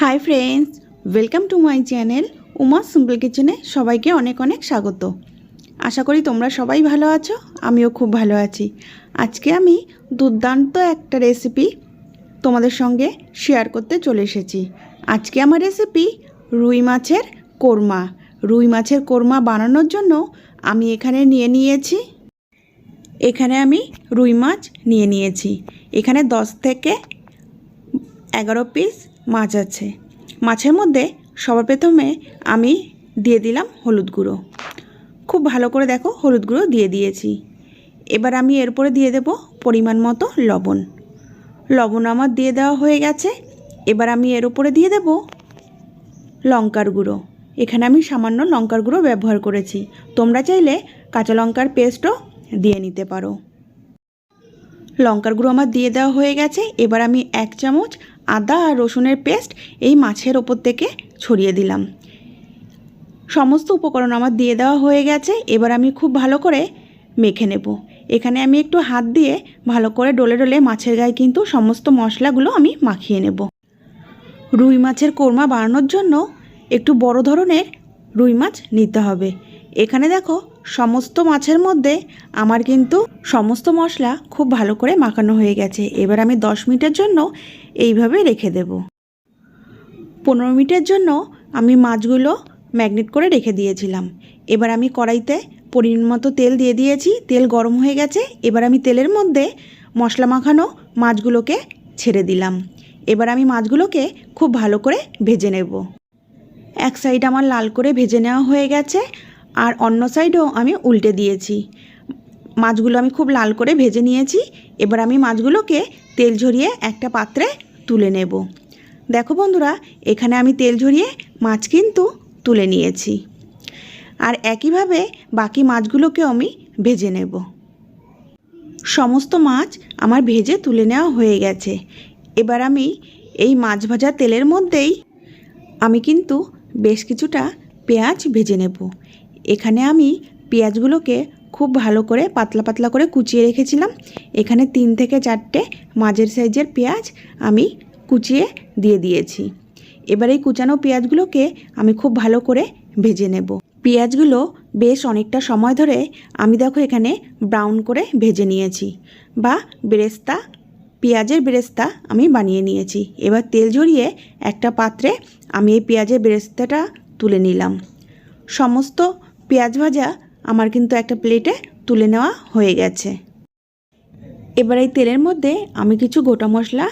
Hi friends welcome to my channel Uma simple কিচেনে সবাইকে অনেক অনেক স্বাগত। আশা করি তোমরা সবাই ভালো আছো, আমিও খুব ভালো আছি। আজকে আমি দুর্দান্ত একটা রেসিপি তোমাদের সঙ্গে শেয়ার করতে চলে এসেছি। আজকে আমার রেসিপি রুই মাছের কোরমা। রুই মাছের কোরমা বানানোর জন্য আমি এখানে নিয়ে নিয়েছি, এখানে আমি রুই মাছ নিয়ে নিয়েছি। এখানে দশ থেকে এগারো পিস মাছ আছে। মাছের মধ্যে সবার প্রথমে আমি দিয়ে দিলাম হলুদ গুঁড়ো। খুব ভালো করে দেখো হলুদ গুঁড়ো দিয়ে দিয়েছি। এবার আমি এরপরে দিয়ে দেব পরিমাণ মতো লবণ। লবণ আমার দিয়ে দেওয়া হয়ে গেছে। এবার আমি এর উপরে দিয়ে দেব লঙ্কার গুঁড়ো। এখানে আমি সামান্য লঙ্কার গুঁড়ো ব্যবহার করেছি। তোমরা চাইলে কাঁচা লঙ্কার পেস্টও দিয়ে নিতে পারো। লঙ্কার গুঁড়ো আমার দিয়ে দেওয়া হয়ে গেছে। এবার আমি এক চামচ আদা আর রসুনের পেস্ট এই মাছের ওপর থেকে ছড়িয়ে দিলাম। সমস্ত উপকরণ আমার দিয়ে দেওয়া হয়ে গেছে, এবার আমি খুব ভালো করে মেখে নেব। এখানে আমি একটু হাত দিয়ে ভালো করে ডলে ডলে মাছের গায়ে কিন্তু সমস্ত মশলাগুলো আমি মাখিয়ে নেব। রুই মাছের কোরমা বানানোর জন্য একটু বড় ধরনের রুই মাছ নিতে হবে। এখানে দেখো সমস্ত মাছের মধ্যে আমার কিন্তু সমস্ত মশলা খুব ভালো করে মাখানো হয়ে গেছে। এবার আমি দশ মিনিটের জন্য এইভাবে রেখে দেব। পনেরো মিনিটের জন্য আমি মাছগুলো ম্যাগনেট করে রেখে দিয়েছিলাম। এবার আমি কড়াইতে পরিমাণ তেল দিয়ে দিয়েছি। তেল গরম হয়ে গেছে। এবার আমি তেলের মধ্যে মশলা মাখানো মাছগুলোকে ছেড়ে দিলাম। এবার আমি মাছগুলোকে খুব ভালো করে ভেজে নেব। এক সাইড আমার লাল করে ভেজে নেওয়া হয়ে গেছে। আর অন্য সাইডও আমি উল্টে দিয়েছি। মাছগুলো আমি খুব লাল করে ভেজে নিয়েছি। এবার আমি মাছগুলোকে তেল ঝরিয়ে একটা পাত্রে তুলে নেব। দেখো বন্ধুরা, এখানে আমি তেল ঝরিয়ে মাছ কিন্তু তুলে নিয়েছি। আর একইভাবে বাকি মাছগুলোকেও আমি ভেজে নেব। সমস্ত মাছ আমার ভেজে তুলে নেওয়া হয়ে গেছে। এবার আমি এই মাছ ভাজা তেলের মধ্যেই আমি কিন্তু বেশ কিছুটা পেঁয়াজ ভেজে নেব। এখানে আমি পেঁয়াজগুলোকে খুব ভালো করে পাতলা পাতলা করে কুচিয়ে রেখেছিলাম। এখানে তিন থেকে চারটে মাঝের সাইজের পেঁয়াজ আমি কুচিয়ে দিয়ে দিয়েছি। এবার এই কুচানো পেঁয়াজগুলোকে আমি খুব ভালো করে ভেজে নেব। পেঁয়াজগুলো বেশ অনেকটা সময় ধরে আমি দেখো এখানে ব্রাউন করে ভেজে নিয়েছি বা বেরেস্তা, পেঁয়াজের বেরেস্তা আমি বানিয়ে নিয়েছি। এবার তেল ঝরিয়ে একটা পাত্রে আমি এই পেঁয়াজের বেরেস্তাটা তুলে নিলাম। সমস্ত পেঁয়াজ ভাজা আমার কিন্তু একটা প্লেটে তুলে নেওয়া হয়ে গেছে। এবার এই তেলের মধ্যে আমি কিছু গোটা মশলা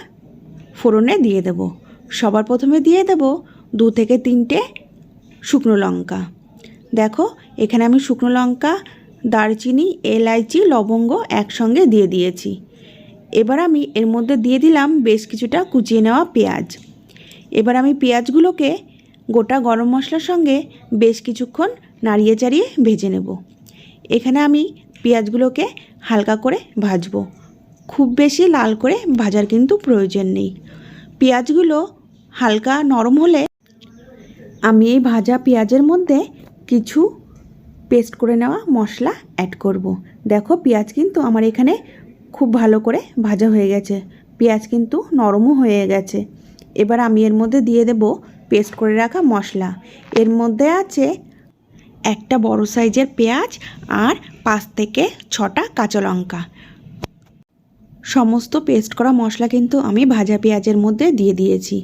ফোড়নে দিয়ে দেব। সবার প্রথমে দিয়ে দেব দু থেকে তিনটে শুকনো লঙ্কা। দেখো, এখানে আমি শুকনো লঙ্কা, দারচিনি, এলাইচি, লবঙ্গ একসঙ্গে দিয়ে দিয়েছি। এবার আমি এর মধ্যে দিয়ে দিলাম বেশ কিছুটা কুচিয়ে নেওয়া পেঁয়াজ। এবার আমি পেঁয়াজগুলোকে গোটা গরম মশলার সঙ্গে বেশ কিছুক্ষণ নাড়িয়ে চাড়িয়ে ভেজে নেব। এখানে আমি পেঁয়াজগুলোকে হালকা করে ভাজবো। খুব বেশি লাল করে ভাজার কিন্তু প্রয়োজন নেই। পেঁয়াজগুলো হালকা নরম হলে আমি এই ভাজা পেঁয়াজের মধ্যে কিছু পেস্ট করে নেওয়া মশলা অ্যাড করব। দেখো পেঁয়াজ কিন্তু আমার এখানে খুব ভালো করে ভাজা হয়ে গেছে। পেঁয়াজ কিন্তু নরমও হয়ে গেছে। এবার আমি এর মধ্যে দিয়ে দেব পেস্ট করে রাখা মশলা। এর মধ্যে আছে একটা বড় সাইজের পেঁয়াজ আর পাঁচ থেকে ছটা কাঁচা লঙ্কা। সমস্ত পেস্ট করা মশলা কিন্তু আমি ভাজা পেঁয়াজের মধ্যে দিয়ে দিয়েছি।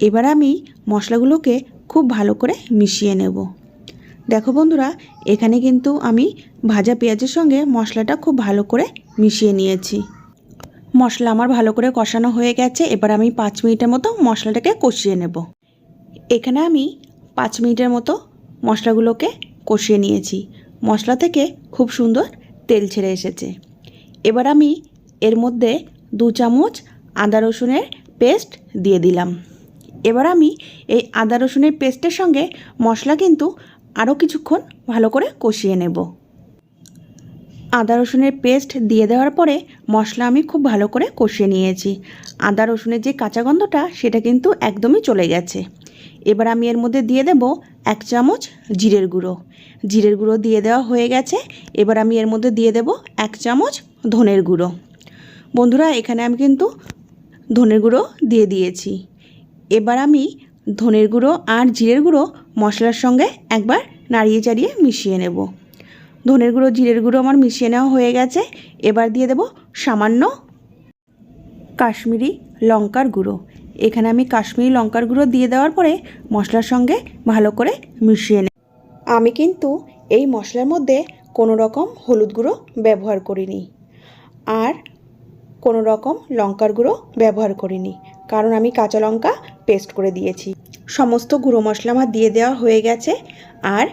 এবার আমি মশলাগুলোকে খুব ভালো করে মিশিয়ে নেব। দেখো বন্ধুরা, এখানে কিন্তু আমি ভাজা পেঁয়াজের সঙ্গে মশলাটা খুব ভালো করে মিশিয়ে নিয়েছি। মশলা আমার ভালো করে কষানো হয়ে গেছে, এবার আমি পাঁচ মিনিটের মতো মশলাটাকে কষিয়ে নেব। এখানে আমি পাঁচ মিনিটের মতো মশলাগুলোকে কষিয়ে নিয়েছি। মশলা থেকে খুব সুন্দর তেল ছেড়ে এসেছে। এবার আমি এর মধ্যে দু চামচ আদা রসুনের পেস্ট দিয়ে দিলাম। এবার আমি এই আদা রসুনের পেস্টের সঙ্গে মশলা কিন্তু আরও কিছুক্ষণ ভালো করে কষিয়ে নেব। আদা রসুনের পেস্ট দিয়ে দেওয়ার পরে মশলা আমি খুব ভালো করে কষিয়ে নিয়েছি। আদা রসুনের যে কাঁচা গন্ধটা, সেটা কিন্তু একদমই চলে গেছে। এবার আমি এর মধ্যে দিয়ে দেব এক চামচ জিরের গুঁড়ো। জিরের গুঁড়ো দিয়ে দেওয়া হয়ে গেছে। এবার আমি এর মধ্যে দিয়ে দেব এক চামচ ধনের গুঁড়ো। বন্ধুরা, এখানে আমি কিন্তু ধনের গুঁড়ো দিয়ে দিয়েছি। এবার আমি ধনের গুঁড়ো আর জিরের গুঁড়ো মশলার সঙ্গে একবার নাড়িয়ে চাড়িয়ে মিশিয়ে নেব। ধনের গুঁড়ো, জিরের গুঁড়ো আমার মিশিয়ে নেওয়া হয়ে গেছে। এবার দিয়ে দেব সামান্য কাশ্মীরি লঙ্কার গুঁড়ো। এখানে আমি কাশ্মীরি লঙ্কার গুঁড়ো দিয়ে দেওয়ার পরে মশলার সঙ্গে ভালো করে মিশিয়ে নেব। আমি কিন্তু এই মশলার মধ্যে কোনো রকম হলুদ গুঁড়ো ব্যবহার করিনি আর কোনো রকম লঙ্কার গুঁড়ো ব্যবহার করিনি, কারণ আমি কাঁচা লঙ্কা পেস্ট করে দিয়েছি। সমস্ত গুঁড়ো মশলা আমার দিয়ে দেওয়া হয়ে গেছে আর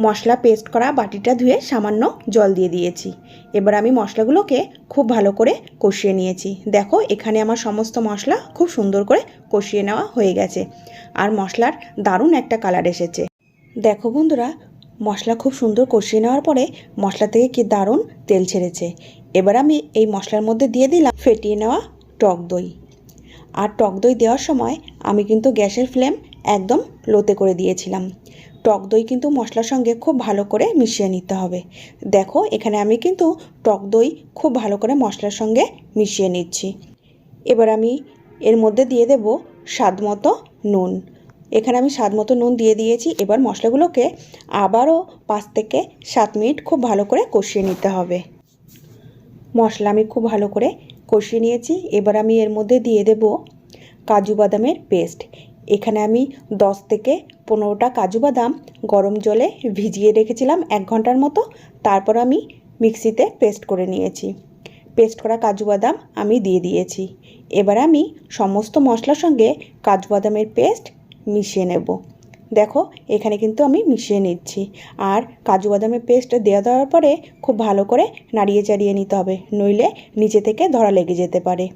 মশলা পেস্ট করা বাটিটা ধুয়ে সামান্য জল দিয়ে দিয়েছি। এবার আমি মশলাগুলোকে খুব ভালো করে কষিয়ে নিয়েছি। দেখো, এখানে আমার সমস্ত মশলা খুব সুন্দর করে কষিয়ে নেওয়া হয়ে গেছে। আর মশলার দারুণ একটা কালার এসেছে। দেখো বন্ধুরা, মশলা খুব সুন্দর কষিয়ে নেওয়ার পরে মশলা থেকে কি দারুণ তেল ছেড়েছে। এবার আমি এই মশলার মধ্যে দিয়ে দিলাম ফেটিয়ে নেওয়া টক দই। আর টক দই দেওয়ার সময় আমি কিন্তু গ্যাসের ফ্লেম একদম লোতে করে দিয়েছিলাম। টক দই কিন্তু মশলার সঙ্গে খুব ভালো করে মিশিয়ে নিতে হবে। দেখো, এখানে আমি কিন্তু টক দই খুব ভালো করে মশলার সঙ্গে মিশিয়ে নিচ্ছি। এবার আমি এর মধ্যে দিয়ে দেব স্বাদ মতো নুন। এখানে আমি স্বাদ মতো নুন দিয়ে দিয়েছি। এবার মশলাগুলোকে আবারও পাঁচ থেকে সাত মিনিট খুব ভালো করে কষিয়ে নিতে হবে। মশলা আমি খুব ভালো করে কষিয়ে নিয়েছি। এবার আমি এর মধ্যে দিয়ে দেব কাজু বাদামের পেস্ট। এখানে আমি দশ থেকে পনেরোটা কাজু বাদাম গরম জলে ভিজিয়ে রেখেছিলাম এক ঘণ্টার মতো। তারপর আমি মিক্সিতে পেস্ট করে নিয়েছি। পেস্ট করা কাজু বাদাম আমি দিয়ে দিয়েছি। এবার আমি সমস্ত মশলার সঙ্গে কাজু বাদামের পেস্ট মিশিয়ে নেব। দেখো, এখানে কিন্তু আমি মিশিয়ে নিচ্ছি। আর কাজু বাদামের পেস্ট দেওয়া দেওয়ার পরে খুব ভালো করে নাড়িয়ে চাড়িয়ে নিতে হবে। নইলে নিচে থেকে ধরা লেগে যেতে পারে।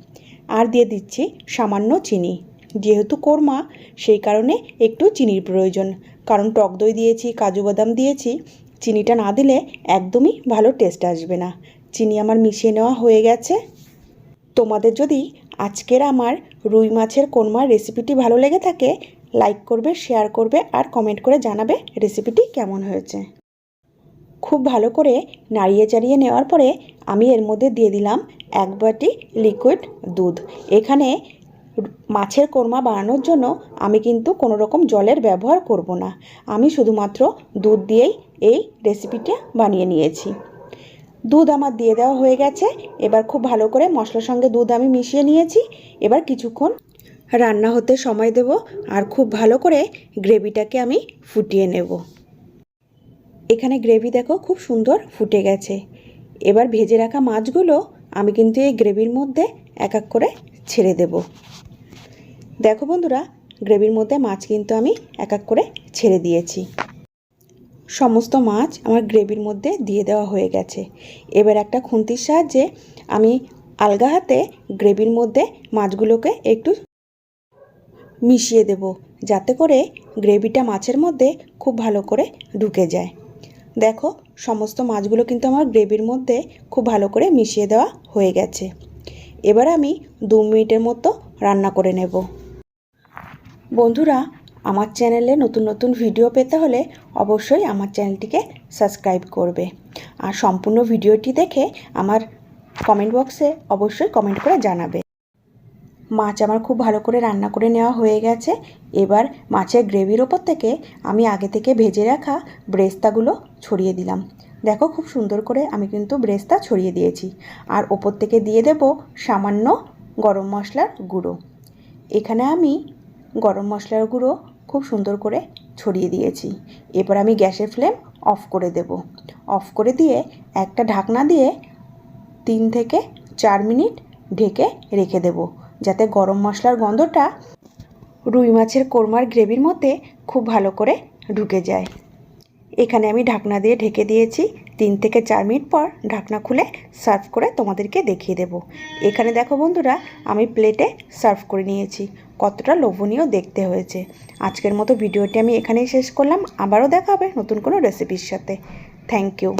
আর দিয়ে দিচ্ছি সামান্য চিনি। যেহেতু কোরমা, সেই কারণে একটু চিনির প্রয়োজন। কারণ টক দই দিয়েছি, কাজু বাদাম দিয়েছি, চিনিটা না দিলে একদমই ভালো টেস্ট আসবে না। চিনি আমার মিশিয়ে নেওয়া হয়ে গেছে। তোমাদের যদি আজকের আমার রুই মাছের কোরমার রেসিপিটি ভালো লেগে থাকে লাইক করবে শেয়ার করবে আর কমেন্ট করে জানাবে রেসিপিটি কেমন হয়েছে। খুব ভালো করে নাড়িয়ে চাড়িয়ে নেওয়ার পরে আমি এর মধ্যে দিয়ে দিলাম এক বাটি লিকুইড দুধ। এখানে মাছের কোরমা বানানোর জন্য আমি কিন্তু কোনো রকম জলের ব্যবহার করব না। আমি শুধুমাত্র দুধ দিয়েই এই রেসিপিটা বানিয়ে নিয়েছি। দুধ আমার দিয়ে দেওয়া হয়ে গেছে। এবার খুব ভালো করে মশলার সঙ্গে দুধ আমি মিশিয়ে নিয়েছি। এবার কিছুক্ষণ রান্না হতে সময় দেব আর খুব ভালো করে গ্রেভিটাকে আমি ফুটিয়ে নেব। এখানে গ্রেভি দেখো খুব সুন্দর ফুটে গেছে। এবার ভেজে রাখা মাছগুলো আমি কিন্তু এই গ্রেভির মধ্যে এক এক করে ছেড়ে দেব। দেখো বন্ধুরা, গ্রেভির মধ্যে মাছ কিন্তু আমি এক এক করে ছেড়ে দিয়েছি। সমস্ত মাছ আমার গ্রেভির মধ্যে দিয়ে দেওয়া হয়ে গেছে। এবার একটা খুন্তির সাহায্যে আমি আলগা হাতে গ্রেভির মধ্যে মাছগুলোকে একটু মিশিয়ে দেব, যাতে করে গ্রেভিটা মাছের মধ্যে খুব ভালো করে ঢুকে যায়। দেখো, সমস্ত মাছগুলো কিন্তু আমার গ্রেভির মধ্যে খুব ভালো করে মিশিয়ে দেওয়া হয়ে গেছে। এবার আমি দু মিনিটের মতো রান্না করে নেব। বন্ধুরা, আমার চ্যানেলে নতুন নতুন ভিডিও পেতে হলে অবশ্যই আমার চ্যানেলটিকে সাবস্ক্রাইব করবে। আর সম্পূর্ণ ভিডিওটি দেখে আমার কমেন্ট বক্সে অবশ্যই কমেন্ট করে জানাবে। মাছ আমার খুব ভালো করে রান্না করে নেওয়া হয়ে গেছে। এবার মাছের গ্রেভির ওপর থেকে আমি আগে থেকে ভেজে রাখা ব্রেস্তাগুলো ছড়িয়ে দিলাম। দেখো খুব সুন্দর করে আমি কিন্তু ব্রেস্তা ছড়িয়ে দিয়েছি। আর ওপর থেকে দিয়ে দেব সামান্য গরম মশলার গুঁড়ো। এখানে আমি গরম মশলার গুঁড়ো খুব সুন্দর করে ছড়িয়ে দিয়েছি। এবার আমি গ্যাসের ফ্লেম অফ করে দেব। অফ করে দিয়ে একটা ঢাকনা দিয়ে তিন থেকে চার মিনিট ঢেকে রেখে দেব, যাতে গরম মশলার গন্ধটা রুই মাছের কোরমার গ্রেভির মধ্যে খুব ভালো করে ঢুকে যায়। এখানে আমি ঢাকনা দিয়ে ঢেকে দিয়েছি। তিন থেকে চার মিনিট পর ঢাকনা খুলে সার্ভ করে তোমাদেরকে দেখিয়ে দেব। এখানে দেখো বন্ধুরা, আমি প্লেটে সার্ভ করে নিয়েছি। কতটা লোভনীয় দেখতে হয়েছে। আজকের মতো ভিডিওটি আমি এখানেই শেষ করলাম। আবারও দেখা হবে নতুন কোনো রেসিপির সাথে। Thank you.